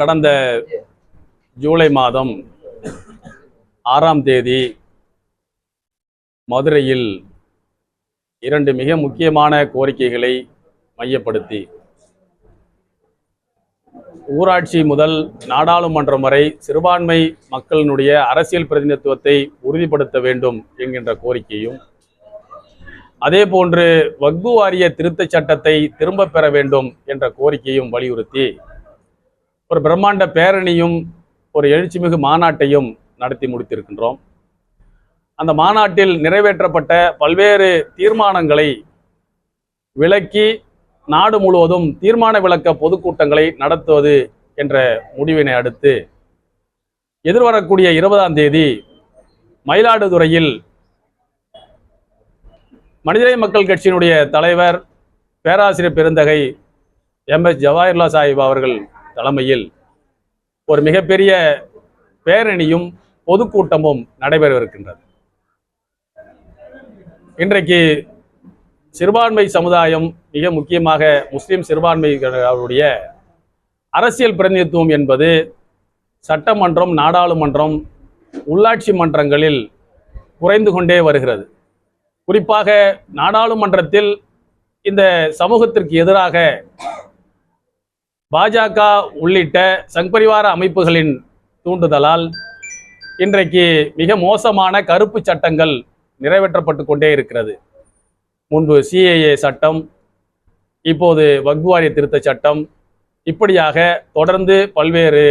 கடந்த ஜூலை மாதம் ஆறாம் தேதி மதுரையில் இரண்டு மிக முக்கியமான கோரிக்கைகளை மையப்படுத்தி ஊராட்சி முதல் நாடாளுமன்றம் வரை சிறுபான்மை மக்களினுடைய அரசியல் பிரதிநிதித்துவத்தை உறுதிப்படுத்த வேண்டும் என்கின்ற கோரிக்கையும் அதே போன்று வக்பு வாரிய திருத்தச் சட்டத்தை திரும்பப் பெற வேண்டும் என்ற கோரிக்கையும் வலியுறுத்தி ஒரு பிரம்மாண்ட பேரணியும் ஒரு எழுச்சிமிகு மாநாட்டையும் நடத்தி முடித்திருக்கின்றோம். அந்த மாநாட்டில் நிறைவேற்றப்பட்ட பல்வேறு தீர்மானங்களை விளக்கி நாடு முழுவதும் தீர்மான விளக்க பொதுக்கூட்டங்களை நடத்துவது என்ற முடிவினை அடுத்து எதிர்வரக்கூடிய இருபதாம் தேதி மயிலாடுதுறையில் மனிதநேய மக்கள் கட்சியினுடைய தலைவர் பேராசிரியர் பெருந்தகை எம் எஸ் ஜவாஹர்லா சாஹிப் அவர்கள் தலைமையில் ஒரு மிகப்பெரிய பேரணியும் பொதுக்கூட்டமும் நடைபெறவிருக்கின்றது. இன்றைக்கு சிறுபான்மை சமுதாயம் மிக முக்கியமாக முஸ்லிம் சிறுபான்மையினருடைய அரசியல் பிரதிநிதித்துவம் என்பது சட்டமன்றம் நாடாளுமன்றம் உள்ளாட்சி மன்றங்களில் குறைந்து கொண்டே வருகிறது. குறிப்பாக நாடாளுமன்றத்தில் இந்த சமூகத்திற்கு எதிராக பாஜக உள்ளிட்ட சங்பரிவார அமைப்புகளின் தூண்டுதலால் இன்றைக்கு மிக மோசமான கருப்பு சட்டங்கள் நிறைவேற்றப்பட்டு கொண்டே இருக்கிறது. முன்பு சிஏஏ சட்டம் இப்போது வக்வாரிய திருத்த சட்டம் இப்படியாக தொடர்ந்து பல்வேறு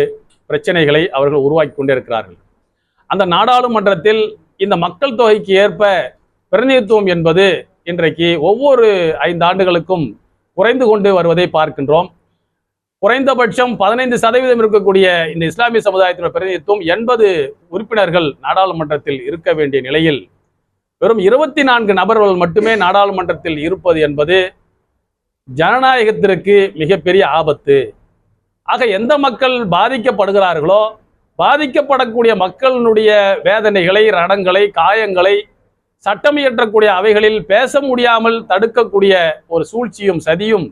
பிரச்சனைகளை அவர்கள் உருவாக்கி கொண்டே இருக்கிறார்கள் அந்த நாடாளுமன்றத்தில் இந்த மக்கள் தொகைக்கு ஏற்ப பிரதிநிதித்துவம் என்பது இன்றைக்கு ஒவ்வொரு ஐந்து ஆண்டுகளுக்கும் குறைந்து கொண்டு வருவதை பார்க்கின்றோம். குறைந்தபட்சம் பதினைந்து சதவீதம் இருக்கக்கூடிய இந்த இஸ்லாமிய சமுதாயத்தின் பிரதிநிதித்துவம் எண்பது உறுப்பினர்கள் நாடாளுமன்றத்தில் இருக்க வேண்டிய நிலையில் வெறும் இருபத்தி நான்கு நபர்கள் மட்டுமே நாடாளுமன்றத்தில் இருப்பது என்பது ஜனநாயகத்திற்கு மிகப்பெரிய ஆபத்து. ஆக எந்த மக்கள் பாதிக்கப்படுகிறார்களோ பாதிக்கப்படக்கூடிய மக்களினுடைய வேதனைகளை ரணங்களை காயங்களை சட்டம் இயற்றக்கூடிய அவைகளில் பேச முடியாமல் தடுக்கக்கூடிய ஒரு சூழ்ச்சியும் சதியும்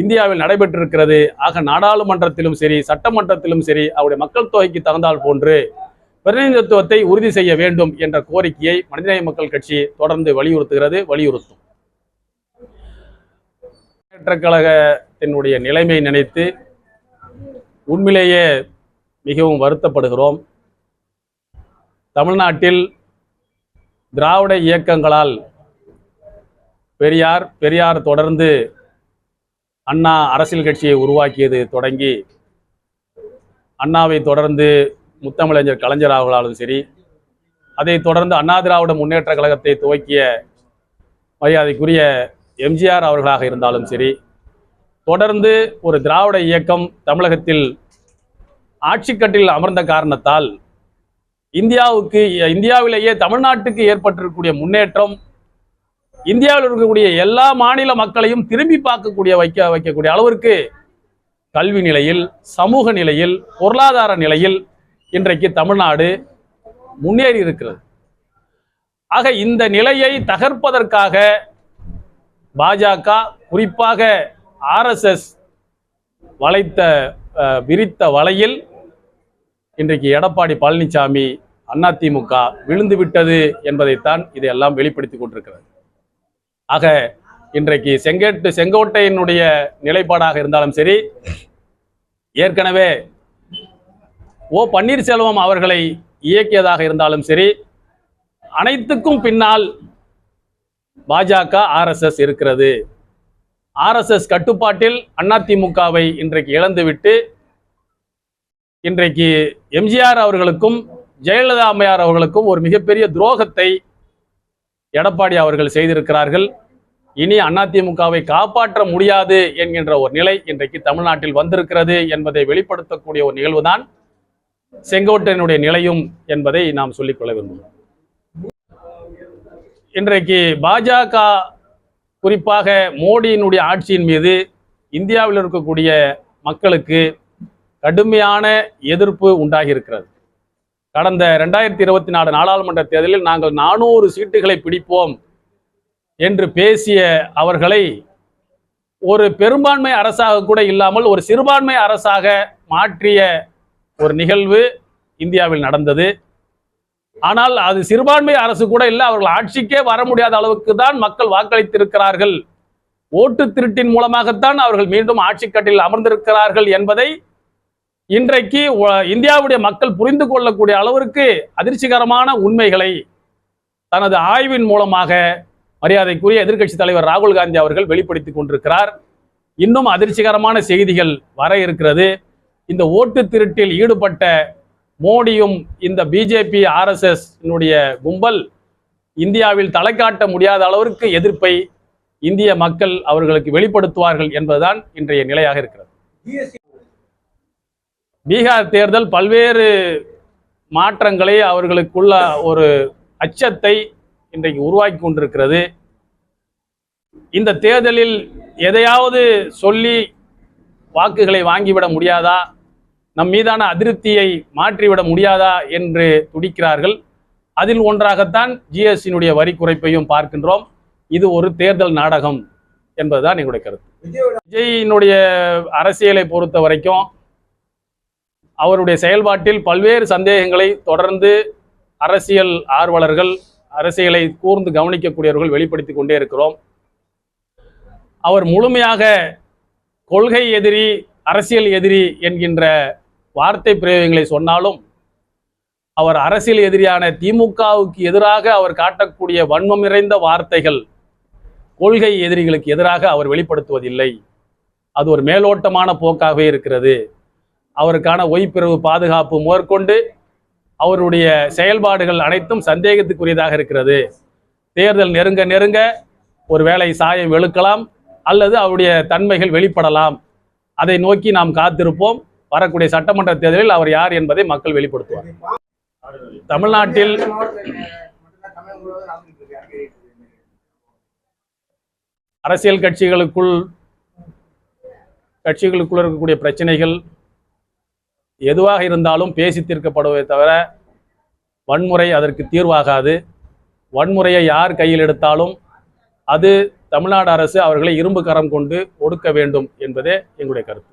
இந்தியாவில் நடைபெற்றிருக்கிறது. ஆக நாடாளுமன்றத்திலும் சரி சட்டமன்றத்திலும் சரி அவருடைய மக்கள் தொகைக்கு தகுந்தால் போன்று பிரதிநிதித்துவத்தை உறுதி செய்ய வேண்டும் என்ற கோரிக்கையை மனிதநேய மக்கள் கட்சி தொடர்ந்து வலியுறுத்துகிறது வலியுறுத்தும். கழகத்தினுடைய நிலைமை நினைத்து உண்மையிலேயே மிகவும் வருத்தப்படுகிறோம். தமிழ்நாட்டில் திராவிட இயக்கங்களால் பெரியார் பெரியார் தொடர்ந்து அண்ணா அரசியல் கட்சியை உருவாக்கியது தொடங்கி அண்ணாவை தொடர்ந்து முத்தமிழஞ்சர் கலைஞர் அவர்களாலும் சரி அதைத் தொடர்ந்து அண்ணா திராவிட முன்னேற்ற கழகத்தை துவக்கிய மரியாதைக்குரிய எம்ஜிஆர் அவர்களாக இருந்தாலும் சரி தொடர்ந்து ஒரு திராவிட இயக்கம் தமிழகத்தில் ஆட்சிக்கட்டில் அமர்ந்த காரணத்தால் இந்தியாவுக்கு இந்தியாவிலேயே தமிழ்நாட்டுக்கு ஏற்பட்டிருக்கக்கூடிய முன்னேற்றம் இந்தியாவில் இருக்கக்கூடிய எல்லா மாநில மக்களையும் திரும்பி பார்க்கக்கூடிய வைக்க வைக்கக்கூடிய அளவிற்கு கல்வி நிலையில் சமூக நிலையில் பொருளாதார நிலையில் இன்றைக்கு தமிழ்நாடு முன்னேறி இருக்கிறது. ஆக இந்த நிலையை தகர்ப்பதற்காக பாஜக குறிப்பாக ஆர்எஸ்எஸ் வளைத்த அஹ், விரித்த வலையில் இன்றைக்கு எடப்பாடி பழனிசாமி அதிமுக விழுந்து விட்டது என்பதைத்தான் இதையெல்லாம் வெளிப்படுத்தி கொண்டிருக்கிறது. ஆக இன்றைக்கு செங்கேட்டு செங்கோட்டையினுடைய நிலைப்பாடாக இருந்தாலும் சரி ஏற்கனவே ஓ பன்னீர்செல்வம் அவர்களை இயக்கியதாக இருந்தாலும் சரி அனைத்துக்கும் பின்னால் பாஜக ஆர்எஸ்எஸ் இருக்கிறது. ஆர்எஸ்எஸ் கட்டுப்பாட்டில் அதிமுகவை இன்றைக்கு இழந்துவிட்டு இன்றைக்கு எம்ஜிஆர் அவர்களுக்கும் ஜெயலலிதா அம்மையார் அவர்களுக்கும் ஒரு மிகப்பெரிய துரோகத்தை எடப்பாடி அவர்கள் செய்திருக்கிறார்கள். இனி அதிமுகவை காப்பாற்ற முடியாது என்கின்ற ஒரு நிலை இன்றைக்கு தமிழ்நாட்டில் வந்திருக்கிறது என்பதை வெளிப்படுத்தக்கூடிய ஒரு நிகழ்வுதான் செங்கோட்டையனுடைய நிலையும் என்பதை நாம் சொல்லிக்கொள்ள விரும்புகிறோம். இன்றைக்கு பாஜக குறிப்பாக மோடியினுடைய ஆட்சியின் மீது இந்தியாவில் இருக்கக்கூடிய மக்களுக்கு கடுமையான எதிர்ப்பு உண்டாகி இருக்கிறது. கடந்த ரெண்டாயிரத்தி இருபத்தி நாலு நாடாளுமன்ற தேர்தலில் நாங்கள் நானூறு சீட்டுகளை பிடிப்போம் என்று பேசிய அவர்களை ஒரு பெரும்பான்மை அரசாக கூட இல்லாமல் ஒரு சிறுபான்மை அரசாக மாற்றிய ஒரு நிகழ்வு இந்தியாவில் நடந்தது. ஆனால் அது சிறுபான்மை அரசு கூட இல்லை அவர்கள் ஆட்சிக்கே வர முடியாத அளவுக்கு தான் மக்கள் வாக்களித்திருக்கிறார்கள். ஓட்டு திருட்டின் மூலமாகத்தான் அவர்கள் மீண்டும் ஆட்சி கட்டில் அமர்ந்திருக்கிறார்கள் என்பதை இன்றைக்கு இந்தியாவுடைய மக்கள் புரிந்து கொள்ளக்கூடிய அளவிற்கு அதிர்ச்சிகரமான உண்மைகளை தனது ஆய்வின் மூலமாக மரியாதைக்குரிய எதிர்க்கட்சி தலைவர் ராகுல் காந்தி அவர்கள் வெளிப்படுத்திக் கொண்டிருக்கிறார். இன்னும் அதிர்ச்சிகரமான செய்திகள் வர இருக்கிறது. இந்த ஓட்டு திருட்டில் ஈடுபட்ட மோடியும் இந்த பிஜேபி ஆர்எஸ்எஸ் கும்பல் இந்தியாவில் தலை காட்ட முடியாத அளவிற்கு எதிர்ப்பை இந்திய மக்கள் அவர்களுக்கு வெளிப்படுத்துவார்கள் என்பதுதான் இன்றைய நிலையாக இருக்கிறது. பீகார் தேர்தல் பல்வேறு மாற்றங்களை அவர்களுக்குள்ள ஒரு அச்சத்தை இன்றைக்கு உருவாக்கி கொண்டிருக்கிறது. இந்த தேர்தலில் எதையாவது சொல்லி வாக்குகளை வாங்கிவிட முடியாதா? நம் மீதான அதிருப்தியை மாற்றிவிட முடியாதா என்று துடிக்கிறார்கள். அதில் ஒன்றாகத்தான் ஜிஎஸ்டியினுடைய வரி குறைப்பையும் பார்க்கின்றோம். இது ஒரு தேர்தல் நாடகம் என்பதுதான் எங்களுடைய கருத்து. விஜயினுடைய அரசியலை பொறுத்த வரைக்கும் அவருடைய செயல்பாட்டில் பல்வேறு சந்தேகங்களை தொடர்ந்து அரசியல் ஆர்வலர்கள் அரசியலை கூர்ந்து கவனிக்கக்கூடியவர்கள் வெளிப்படுத்தி கொண்டே இருக்கிறோம். அவர் முழுமையாக கொள்கை எதிரி அரசியல் எதிரி என்கின்ற வார்த்தை பிரயோகங்களை சொன்னாலும் அவர் அரசியல் எதிரியான திமுகவுக்கு எதிராக அவர் காட்டக்கூடிய வன்மம் நிறைந்த வார்த்தைகள் கொள்கை எதிரிகளுக்கு எதிராக அவர் வெளிப்படுத்துவதில்லை. அது ஒரு மேலோட்டமான போக்காகவே இருக்கிறது. அவருக்கான ஒய்பிறவு பாதுகாப்பு மேற்கொண்டு அவருடைய செயல்பாடுகள் அனைத்தும் சந்தேகத்துக்குரியதாக இருக்கிறது. தேர்தல் நெருங்க நெருங்க ஒரு வேளை சாயம் வெளுக்கலாம் அல்லது அவருடைய தன்மைகள் வெளிப்படலாம். அதை நோக்கி நாம் காத்திருப்போம். வரக்கூடிய சட்டமன்ற தேர்தலில் அவர் யார் என்பதை மக்கள் வெளிப்படுத்துவார் தமிழ்நாட்டில் அரசியல் கட்சிகளுக்குள் கட்சிகளுக்குள் இருக்கக்கூடிய பிரச்சனைகள் எதுவாக இருந்தாலும் பேசி தீர்க்கப்படுவதை தவிர வன்முறை அதற்கு தீர்வாகாது. வன்முறையை யார் கையில் எடுத்தாலும் அது தமிழ்நாடு அரசு அவர்களை இரும்பு கரம் கொண்டு ஒடுக்க வேண்டும் என்பதே எங்களுடைய கருத்து.